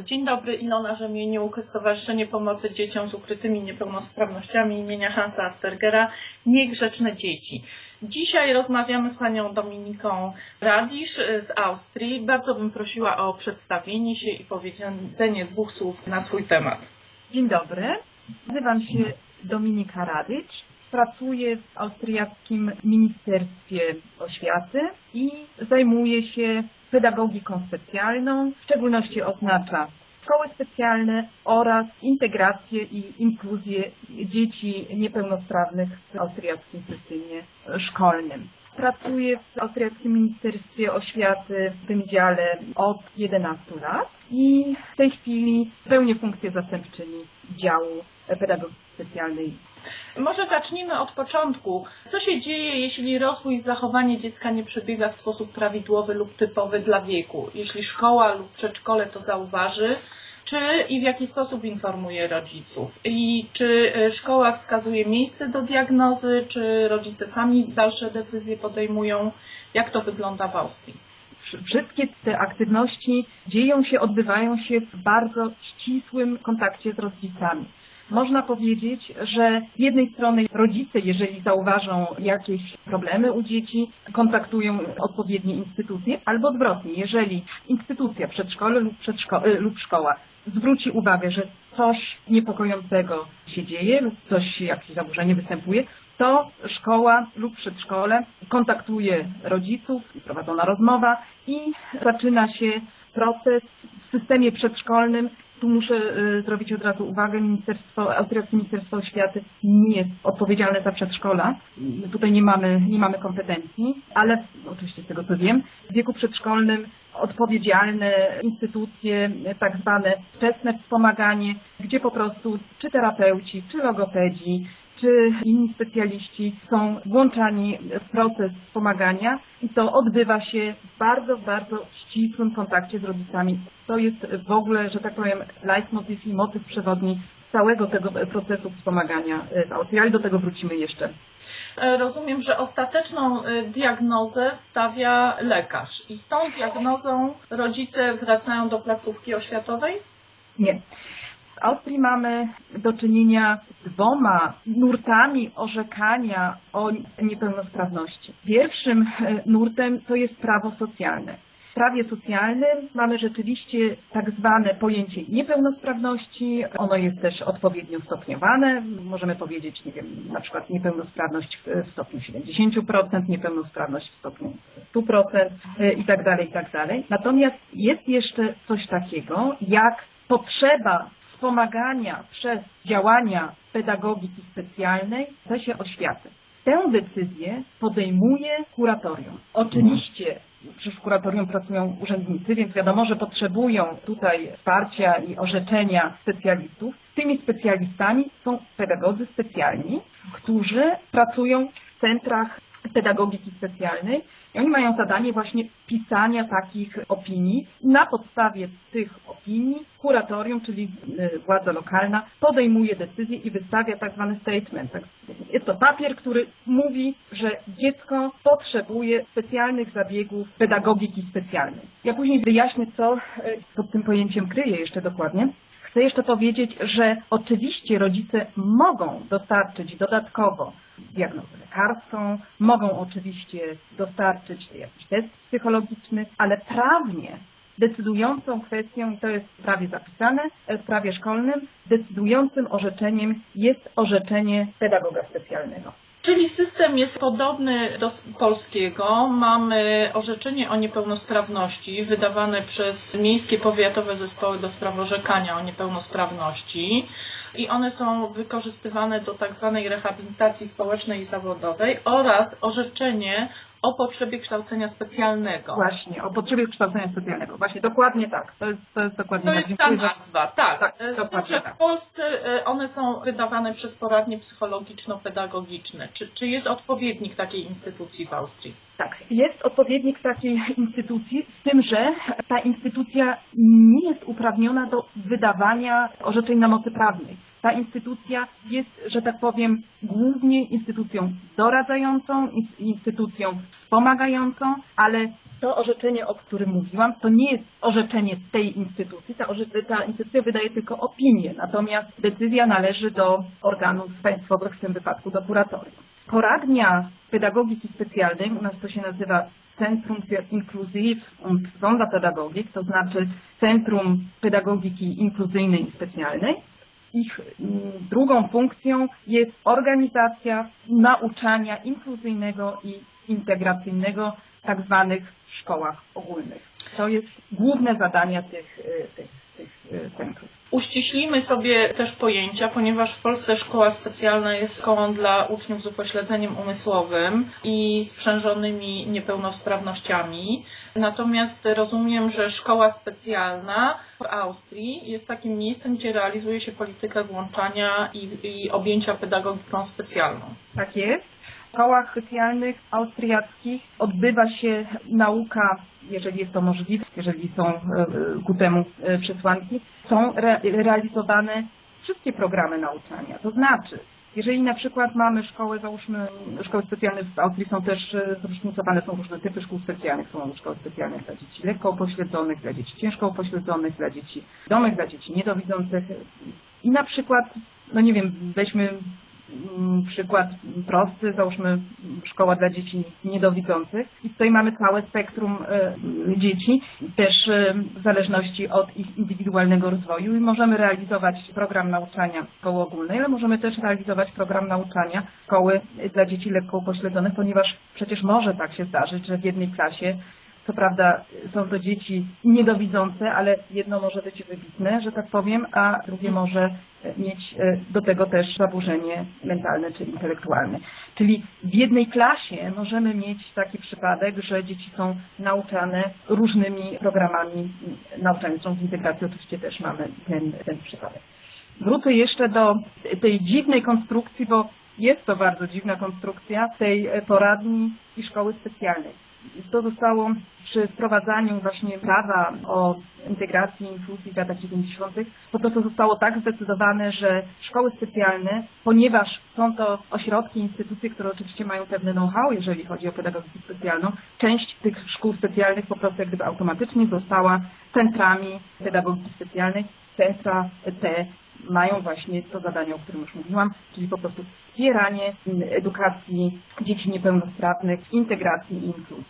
Dzień dobry, Ilona Rzemieniuk, Stowarzyszenie Pomocy Dzieciom z Ukrytymi Niepełnosprawnościami imienia Hansa Aspergera, Niegrzeczne Dzieci. Dzisiaj rozmawiamy z panią Dominiką Radisz z Austrii. Bardzo bym prosiła o przedstawienie się i powiedzenie dwóch słów na swój temat. Dzień dobry, nazywam się Dominika Radycz. Pracuję w austriackim Ministerstwie Oświaty i zajmuję się pedagogiką specjalną, w szczególności oznacza szkoły specjalne oraz integrację i inkluzję dzieci niepełnosprawnych w austriackim systemie szkolnym. Pracuję w austriackim Ministerstwie Oświaty w tym dziale od 11 lat i w tej chwili pełnię funkcję zastępczyni działu pedagogiki specjalnej. Może zacznijmy od początku. Co się dzieje, jeśli rozwój i zachowanie dziecka nie przebiega w sposób prawidłowy lub typowy dla wieku? Jeśli szkoła lub przedszkole to zauważy, czy i w jaki sposób informuje rodziców? I czy e, szkoła wskazuje miejsce do diagnozy, czy rodzice sami dalsze decyzje podejmują? Jak to wygląda w Austrii? Wszystkie te aktywności dzieją się, odbywają się w bardzo ścisłym kontakcie z rodzicami. Można powiedzieć, że z jednej strony rodzice, jeżeli zauważą jakieś problemy u dzieci, kontaktują odpowiednie instytucje, albo odwrotnie, jeżeli instytucja, przedszkole lub, przedszko lub szkoła zwróci uwagę, że coś niepokojącego się dzieje lub coś, jakieś zaburzenie występuje, to szkoła lub przedszkole kontaktuje rodziców, prowadzona rozmowa i zaczyna się proces w systemie przedszkolnym. Tu muszę y, zrobić od razu uwagę, Ministerstwo, Austriackie Ministerstwo Oświaty nie jest odpowiedzialne za przedszkola. Tutaj nie mamy, nie mamy kompetencji, ale oczywiście z tego co wiem, w wieku przedszkolnym odpowiedzialne instytucje, tak zwane wczesne wspomaganie, gdzie po prostu czy terapeuci, czy logopedzi, czy inni specjaliści są włączani w proces wspomagania i to odbywa się w bardzo, bardzo ścisłym kontakcie z rodzicami. To jest w ogóle, że tak powiem, leitmotiv i motyw przewodni całego tego procesu wspomagania w Austrii, ale do tego wrócimy jeszcze. E, Rozumiem, że ostateczną e, diagnozę stawia lekarz i z tą diagnozą rodzice wracają do placówki oświatowej? Nie. Austrii mamy do czynienia z dwoma nurtami orzekania o niepełnosprawności. Pierwszym e, nurtem to jest prawo socjalne. W prawie socjalnym mamy rzeczywiście tak zwane pojęcie niepełnosprawności. Ono jest też odpowiednio stopniowane. Możemy powiedzieć, nie wiem, na przykład niepełnosprawność w stopniu 70%, niepełnosprawność w stopniu 100% i tak dalej, i tak dalej. Natomiast jest jeszcze coś takiego jak potrzeba wspomagania przez działania pedagogiki specjalnej w zakresie oświaty. Tę decyzję podejmuje kuratorium. Oczywiście kuratorium pracują urzędnicy, więc wiadomo, że potrzebują tutaj wsparcia i orzeczenia specjalistów. Tymi specjalistami są pedagodzy specjalni, którzy pracują w centrach pedagogiki specjalnej i oni mają zadanie właśnie pisania takich opinii. Na podstawie tych opinii kuratorium, czyli y, władza lokalna, podejmuje decyzję i wystawia tak zwany statement. Jest to papier, który mówi, że dziecko potrzebuje specjalnych zabiegów pedagogiki specjalnej. Ja później wyjaśnię, co y, pod tym pojęciem kryje jeszcze dokładnie. Chcę jeszcze powiedzieć, że oczywiście rodzice mogą dostarczyć dodatkowo diagnozę lekarską, mogą oczywiście dostarczyć jakiś test psychologiczny, ale prawnie decydującą kwestią, i to jest w prawie zapisane, w prawie szkolnym, decydującym orzeczeniem jest orzeczenie pedagoga specjalnego. Czyli system jest podobny do polskiego. Mamy orzeczenie o niepełnosprawności wydawane przez Miejskie Powiatowe Zespoły do Spraw Orzekania o Niepełnosprawności i one są wykorzystywane do tak zwanej rehabilitacji społecznej i zawodowej oraz orzeczenie o potrzebie kształcenia specjalnego. Właśnie, o potrzebie kształcenia specjalnego. Właśnie, dokładnie tak. To jest, to jest dokładnie To tak. jest ta nazwa, tak. Tak, Z tym, dokładnie że tak. w Polsce e, one są wydawane przez poradnie psychologiczno-pedagogiczne. Czy, czy jest odpowiednik takiej instytucji w Austrii? Tak, jest odpowiednik takiej instytucji, z tym, że ta instytucja nie jest uprawniona do wydawania orzeczeń na mocy prawnej. Ta instytucja jest, że tak powiem, głównie instytucją doradzającą, ins- instytucją wspomagającą, ale to orzeczenie, o którym mówiłam, to nie jest orzeczenie tej instytucji. Ta, ta instytucja wydaje tylko opinię, natomiast decyzja należy do organów państwowych, w tym wypadku do kuratorium. Poradnia pedagogiki specjalnej, u nas to się nazywa Centrum für Inklusiv und Sonderpädagogik, to znaczy Centrum Pedagogiki Inkluzyjnej i Specjalnej. Ich mm, drugą funkcją jest organizacja nauczania inkluzyjnego i integracyjnego w tak zwanych szkołach ogólnych. To jest główne zadanie tych, y, tych. Uściślimy sobie też pojęcia, ponieważ w Polsce szkoła specjalna jest szkołą dla uczniów z upośledzeniem umysłowym i sprzężonymi niepełnosprawnościami. Natomiast rozumiem, że szkoła specjalna w Austrii jest takim miejscem, gdzie realizuje się politykę włączania i, i objęcia pedagogiką specjalną. Tak jest. W szkołach specjalnych austriackich odbywa się nauka, jeżeli jest to możliwe, jeżeli są e, ku temu e, przesłanki, są re, realizowane wszystkie programy nauczania. To znaczy, jeżeli na przykład mamy szkołę, załóżmy, szkoły specjalne w Austrii są też e, zróżnicowane, są różne typy szkół specjalnych. Są szkoły specjalne dla dzieci lekko upośledzonych, dla dzieci ciężko upośledzonych, dla dzieci domych, dla dzieci niedowidzących. I na przykład, no nie wiem, weźmy przykład prosty, załóżmy mm, szkoła dla dzieci niedowidzących. I tutaj mamy całe spektrum e, dzieci, też e, w zależności od ich indywidualnego rozwoju. I możemy realizować program nauczania szkoły ogólnej, ale możemy też realizować program nauczania szkoły dla dzieci lekko upośledzonych, ponieważ przecież może tak się zdarzyć, że w jednej klasie co prawda są to dzieci niedowidzące, ale jedno może być wybitne, że tak powiem, a drugie może mieć e, do tego też zaburzenie mentalne czy intelektualne. Czyli w jednej klasie możemy mieć taki przypadek, że dzieci są nauczane różnymi programami nauczania. Są w integracji oczywiście też mamy ten, ten przypadek. Wrócę jeszcze do tej dziwnej konstrukcji, bo jest to bardzo dziwna konstrukcja tej e, poradni i szkoły specjalnej. To zostało przy wprowadzaniu właśnie prawa o integracji i inkluzji w latach 90. po prostu zostało tak zdecydowane, że szkoły specjalne, ponieważ są to ośrodki, instytucje, które oczywiście mają pewne know-how, jeżeli chodzi o pedagogikę specjalną, część tych szkół specjalnych po prostu jak gdyby automatycznie została centrami pedagogiki specjalnej. Centra te mają właśnie to zadanie, o którym już mówiłam, czyli po prostu wspieranie edukacji dzieci niepełnosprawnych, integracji i inkluzji.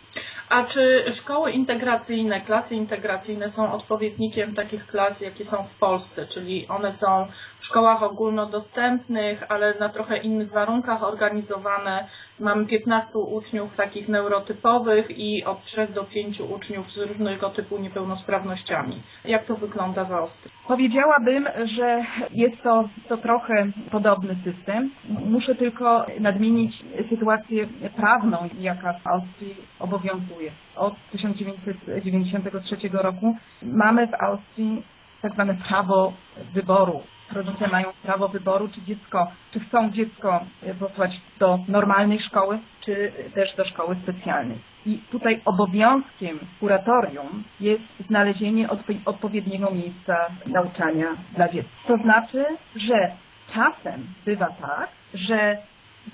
A czy szkoły integracyjne, klasy integracyjne są odpowiednikiem takich klas, jakie są w Polsce? Czyli one są w szkołach ogólnodostępnych, ale na trochę innych warunkach organizowane. Mamy 15 uczniów takich neurotypowych i od 3 do 5 uczniów z różnego typu niepełnosprawnościami. Jak to wygląda w Austrii? Powiedziałabym, że jest to, to trochę podobny system. Muszę tylko nadmienić sytuację prawną, jaka w Austrii obowiązuje. Od 1993 roku mamy w Austrii tak zwane prawo wyboru. Rodzice mają prawo wyboru, czy dziecko, czy chcą dziecko posłać do normalnej szkoły, czy też do szkoły specjalnej. I tutaj obowiązkiem kuratorium jest znalezienie odpo- odpowiedniego miejsca nauczania dla dziecka. To znaczy, że czasem bywa tak, że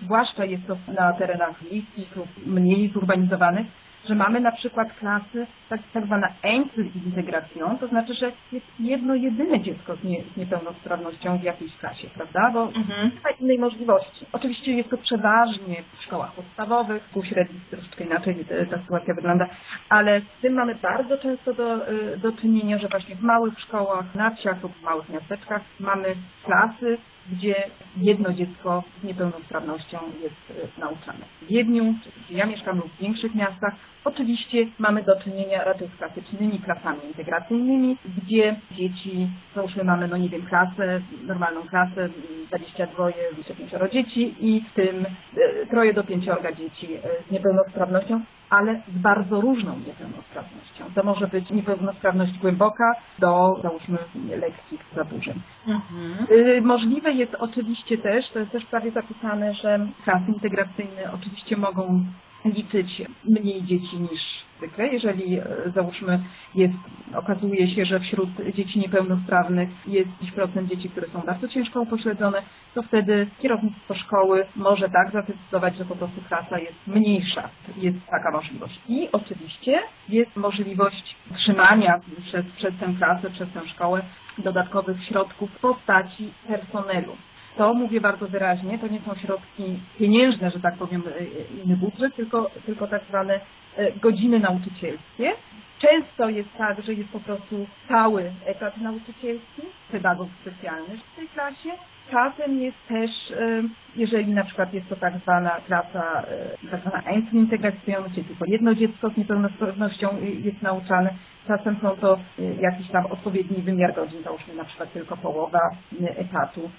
zwłaszcza jest to na terenach wiejskich lub mniej zurbanizowanych, że mamy na przykład klasy tak, tak zwana Einzelintegration, to znaczy, że jest jedno jedyne dziecko z, nie, z niepełnosprawnością w jakiejś klasie, prawda? Bo Mhm. nie ma innej możliwości. Oczywiście jest to przeważnie w szkołach podstawowych, w średnich troszeczkę inaczej ta sytuacja wygląda, ale z tym mamy bardzo często do, e, do czynienia, że właśnie w małych szkołach, na wsiach lub w małych miasteczkach mamy klasy, gdzie jedno dziecko z niepełnosprawnością jest e, nauczane. W Wiedniu, gdzie ja mieszkam lub w większych miastach, oczywiście mamy do czynienia raczej z klasycznymi klasami integracyjnymi, gdzie dzieci, załóżmy mamy, no nie wiem, klasę, normalną klasę, 22, 25 dzieci i w tym e, troje do pięciorga dzieci e, z niepełnosprawnością, ale z bardzo różną niepełnosprawnością. To może być niepełnosprawność głęboka do, załóżmy, lekkich zaburzeń. Mhm. Y, Możliwe jest oczywiście też, to jest też prawie zapisane, że klasy integracyjne oczywiście mogą liczyć mniej dzieci niż zwykle. Jeżeli e, załóżmy jest, okazuje się, że wśród dzieci niepełnosprawnych jest 10% dzieci, które są bardzo ciężko upośledzone, to wtedy kierownictwo szkoły może tak zadecydować, że po prostu klasa jest mniejsza. Jest taka możliwość. I oczywiście jest możliwość trzymania przez, przez tę klasę, przez tę szkołę dodatkowych środków w postaci personelu to mówię bardzo wyraźnie, to nie są środki pieniężne, że tak powiem, e, inny budżet, tylko, tylko tak zwane e, godziny nauczycielskie. Często jest tak, że jest po prostu cały etat nauczycielski, pedagog specjalny w tej klasie. Czasem jest też, e, jeżeli na przykład jest to tak zwana klasa, tak zwana integracyjna, czyli tylko jedno dziecko z niepełnosprawnością jest nauczane, czasem są to jakiś tam odpowiedni wymiar godzin, załóżmy na przykład tylko połowa etatu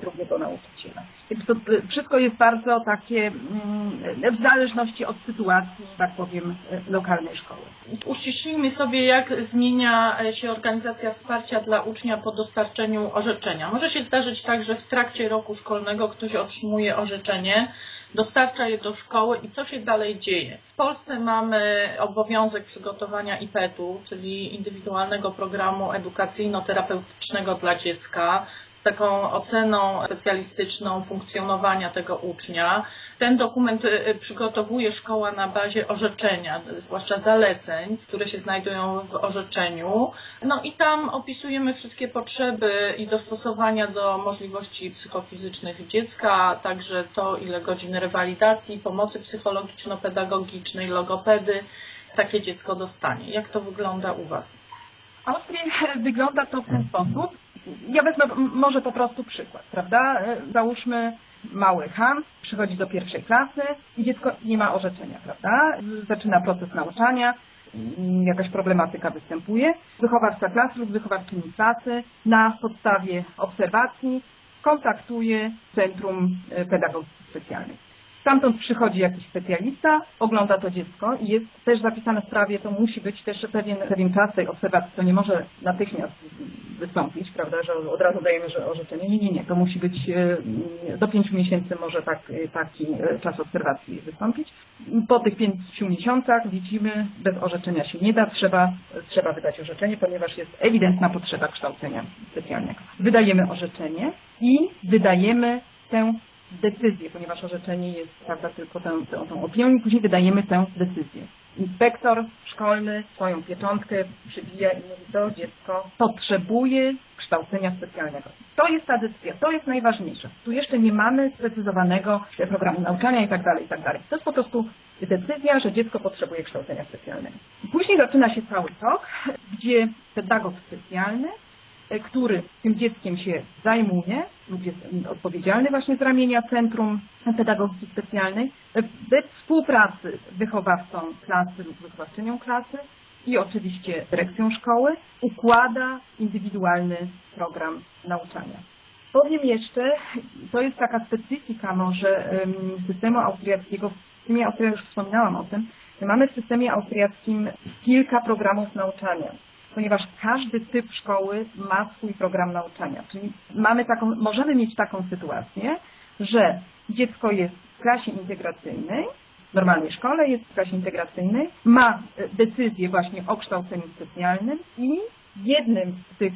drugiego nauczyciela. Więc to wszystko jest bardzo takie mm, w zależności od sytuacji, tak powiem, lokalnej szkoły. Uściślimy sobie, jak zmienia się organizacja wsparcia dla ucznia po dostarczeniu orzeczenia. Może się zdarzyć tak, że w trakcie roku szkolnego ktoś otrzymuje orzeczenie, dostarcza je do szkoły i co się dalej dzieje. W Polsce mamy obowiązek przygotowania IPET-u, czyli indywidualnego programu edukacyjno-terapeutycznego dla dziecka, z taką oceną specjalistyczną funkcjonowania tego ucznia. Ten dokument y, przygotowuje szkoła na bazie orzeczenia, zwłaszcza zaleceń, które się znajdują w orzeczeniu. No i tam opisujemy wszystkie potrzeby i dostosowania do możliwości psychofizycznych dziecka, także to, ile godzin rewalidacji, pomocy psychologiczno-pedagogicznej, logopedy takie dziecko dostanie. Jak to wygląda u Was? W Austrii wygląda to w ten sposób. Ja wezmę może po prostu przykład, prawda? Załóżmy mały Hans przychodzi do pierwszej klasy i dziecko nie ma orzeczenia, prawda? Zaczyna proces nauczania, jakaś problematyka występuje. Wychowawca klasy lub wychowawczyni klasy na podstawie obserwacji kontaktuje Centrum Pedagogiki Specjalnej. Stamtąd przychodzi jakiś specjalista, ogląda to dziecko i jest też zapisane w prawie, to musi być też pewien, pewien czas tej obserwacji, to nie może natychmiast wystąpić, prawda, że od razu dajemy że orzeczenie. Nie, nie, nie, to musi być e, do pięciu miesięcy może tak, taki e, czas obserwacji wystąpić. Po tych pięciu miesiącach widzimy, bez orzeczenia się nie da, trzeba, trzeba wydać orzeczenie, ponieważ jest ewidentna potrzeba kształcenia specjalnego. Wydajemy orzeczenie i wydajemy tę decyzję, ponieważ orzeczenie jest prawda, tylko tą, tą, tą opinią i później wydajemy tę decyzję. Inspektor szkolny swoją pieczątkę przybija i mówi, to dziecko potrzebuje kształcenia specjalnego. To jest ta decyzja, to jest najważniejsze. Tu jeszcze nie mamy sprecyzowanego programu nauczania i tak dalej, i tak. To jest po prostu decyzja, że dziecko potrzebuje kształcenia specjalnego. Później zaczyna się cały tok, gdzie pedagog specjalny który tym dzieckiem się zajmuje lub jest odpowiedzialny właśnie z ramienia Centrum Pedagogiki Specjalnej, we współpracy z wychowawcą klasy lub wychowawczynią klasy i oczywiście dyrekcją szkoły układa indywidualny program nauczania. Powiem jeszcze, to jest taka specyfika może systemu austriackiego, w systemie austriackim już wspominałam o tym, mamy w systemie austriackim kilka programów nauczania ponieważ każdy typ szkoły ma swój program nauczania. Czyli mamy taką, możemy mieć taką sytuację, że dziecko jest w klasie integracyjnej, w normalnej szkole jest w klasie integracyjnej, ma decyzję właśnie o kształceniu specjalnym i jednym z tych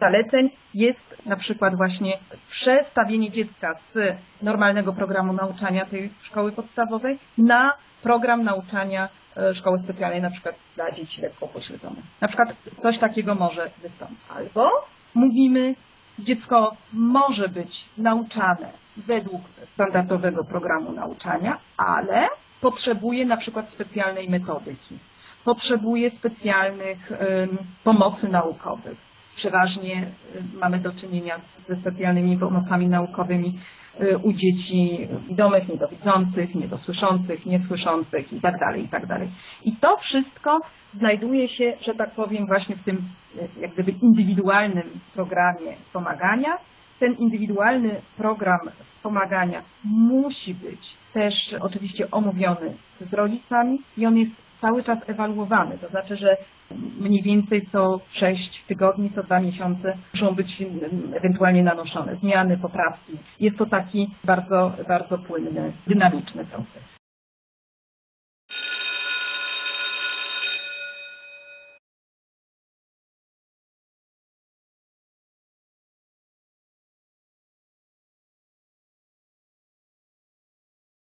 zaleceń jest na przykład właśnie przestawienie dziecka z normalnego programu nauczania tej szkoły podstawowej na program nauczania e, szkoły specjalnej, na przykład dla dzieci lekko pośledzonych. Na przykład coś takiego może wystąpić. Albo mówimy, dziecko może być nauczane według standardowego programu nauczania, ale potrzebuje na przykład specjalnej metodyki potrzebuje specjalnych pomocy naukowych. Przeważnie mamy do czynienia ze specjalnymi pomocami naukowymi y, u dzieci widomych, niedowidzących, niedosłyszących, niesłyszących itd., tak itd. Tak I to wszystko znajduje się, że tak powiem, właśnie w tym y, jak gdyby indywidualnym programie wspomagania. Ten indywidualny program wspomagania musi być też oczywiście omówiony z rodzicami i on jest cały czas ewaluowany, to znaczy, że mniej więcej co 6 tygodni, co 2 miesiące muszą być mm, ewentualnie nanoszone zmiany, poprawki. Jest to taki bardzo, bardzo płynny, dynamiczny proces.